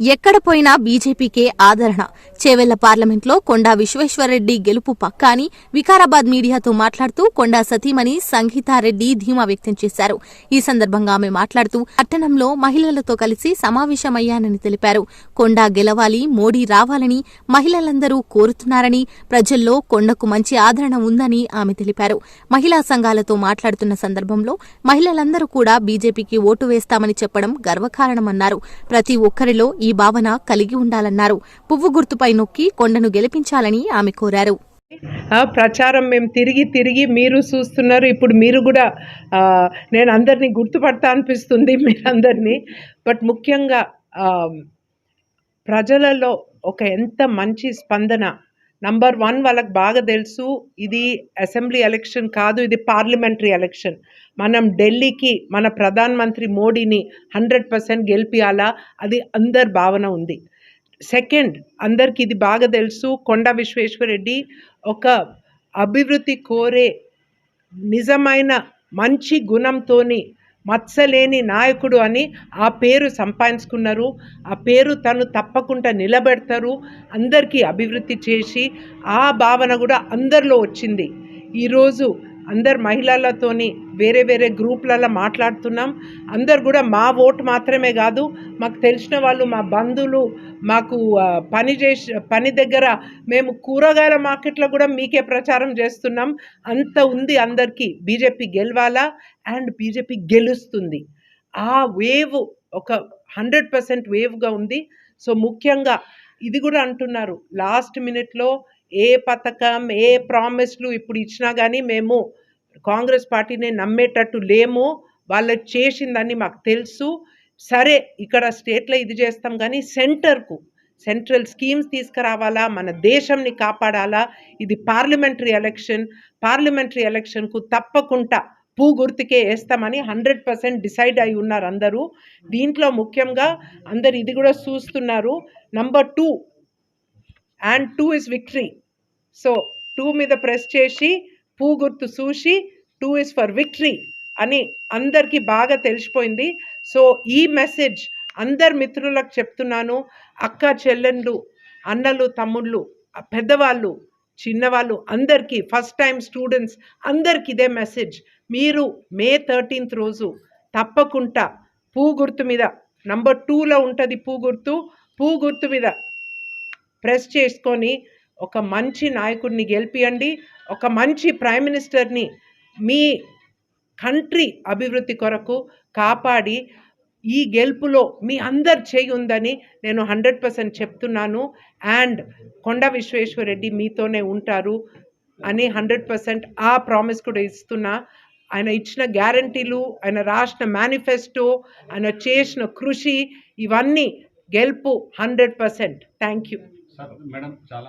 ఎక్కడ పోయినా బీజేపీకే ఆదరణ. చేవెళ్ళ పార్లమెంట్లో కొండా విశ్వేశ్వరరెడ్డి గెలుపు పక్కా అని వికారాబాద్ మీడియాతో మాట్లాడుతూ కొండా సతీమణి సంగీతారెడ్డి ధీమా వ్యక్తం చేశారు. ఈ సందర్భంగా ఆమె మాట్లాడుతూ పట్టణంలో మహిళలతో కలిసి సమావేశమయ్యానని తెలిపారు. కొండా గెలవాలి మోడీ రావాలని మహిళలందరూ కోరుతున్నారని ప్రజల్లో కొండకు మంచి ఆదరణ ఉందని ఆమె తెలిపారు. మహిళా సంఘాలతో మాట్లాడుతున్న సందర్భంలో మహిళలందరూ కూడా బీజేపీకి ఓటు వేస్తామని చెప్పడం గర్వకారణమన్నారు. ప్రతి ఒక్కరిలో ఈ భావన కలిగి ఉండాలన్నారు. పువ్వు గుర్తుపై నొక్కి కొండను గెలిపించాలని ఆమె కోరారు. ప్రచారం మేము తిరిగి తిరిగి మీరు చూస్తున్నారు. ఇప్పుడు మీరు కూడా నేను అందరినీ గుర్తుపడతా అనిపిస్తుంది మీరందరినీ. బట్ ముఖ్యంగా ప్రజలలో ఒక ఎంత మంచి స్పందన నంబర్ వన్ వాళ్ళకి బాగా తెలుసు ఇది అసెంబ్లీ ఎలక్షన్ కాదు ఇది పార్లమెంటరీ ఎలక్షన్ మనం ఢిల్లీకి మన ప్రధానమంత్రి మోడీని హండ్రెడ్ పర్సెంట్ గెలిపియాలా? అది అందరి భావన ఉంది. సెకండ్ అందరికి ఇది బాగా తెలుసు కొండ విశ్వేశ్వరరెడ్డి ఒక అభివృద్ధి కోరే నిజమైన మంచి గుణంతోని మత్సలేని నాయకుడు అని ఆ పేరు సంపాదించుకున్నారు. ఆ పేరు తను తప్పకుండా నిలబెడతారు. అందరికీ అభివృద్ధి చేసి ఆ భావన కూడా అందరిలో వచ్చింది. ఈరోజు అందరు మహిళలతోని వేరే వేరే గ్రూప్లలో మాట్లాడుతున్నాం. అందరు కూడా మా ఓటు మాత్రమే కాదు మాకు తెలిసిన వాళ్ళు మా బంధువులు మాకు పని చేసి పని దగ్గర మేము కూరగాయల మార్కెట్లో కూడా మీకే ప్రచారం చేస్తున్నాం. అంత ఉంది అందరికీ. బీజేపీ గెలవాలా? అండ్ బీజేపీ గెలుస్తుంది. ఆ వేవ్ ఒక హండ్రెడ్ పర్సెంట్ వేవ్గా ఉంది. సో ముఖ్యంగా ఇది కూడా అంటున్నారు. లాస్ట్ మినిట్లో ఏ పథకం ఏ ప్రామిస్లు ఇప్పుడు ఇచ్చినా కానీ మేము కాంగ్రెస్ పార్టీని నమ్మేటట్టు లేము. వాళ్ళు చేసిందని మాకు తెలుసు. సరే ఇక్కడ స్టేట్లో ఇది చేస్తాం కానీ సెంటర్కు సెంట్రల్ స్కీమ్స్ తీసుకురావాలా? మన దేశంని కాపాడాలా? ఇది పార్లమెంటరీ ఎలక్షన్. పార్లమెంటరీ ఎలక్షన్కు తప్పకుండా పూ గుర్తుకే వేస్తామని హండ్రెడ్ పర్సెంట్ డిసైడ్ అయి ఉన్నారు అందరూ. దీంట్లో ముఖ్యంగా అందరు ఇది కూడా చూస్తున్నారు. Number two and two is victory so two మీద ప్రెస్ చేసి పూ గుర్తు చూసి టూ ఇస్ ఫర్ విక్టరీ అని అందరికీ బాగా తెలిసిపోయింది. సో ఈ మెసేజ్ అందరి మిత్రులకు చెప్తున్నాను. అక్క చెల్లెళ్ళు అన్నలు తమ్ముళ్ళు పెద్దవాళ్ళు చిన్నవాళ్ళు అందరికీ ఫస్ట్ టైం స్టూడెంట్స్ అందరికీ ఇదే మెసేజ్ మీరు మే థర్టీన్త్ రోజు తప్పకుండా పూ గుర్తు మీద నంబర్ టూలో ఉంటుంది పూ గుర్తు. పూ గుర్తు మీద ప్రెస్ చేసుకొని ఒక మంచి నాయకుడిని గెలిపియండి ఒక మంచి ప్రైమ్ మినిస్టర్ని మీ కంట్రీ అభివృద్ధి కొరకు కాపాడి ఈ గెలుపులో మీ అందరు చేయి ఉందని నేను హండ్రెడ్ పర్సెంట్ చెప్తున్నాను. అండ్ కొండ విశ్వేశ్వరరెడ్డి మీతోనే ఉంటారు అని హండ్రెడ్ పర్సెంట్ ఆ ప్రామిస్ కూడా ఇస్తున్నా. ఆయన ఇచ్చిన గ్యారంటీలు ఆయన రాసిన మేనిఫెస్టో ఆయన చేసిన కృషి ఇవన్నీ గెలుపు hundred percent. Thank you. Sir madam చాలా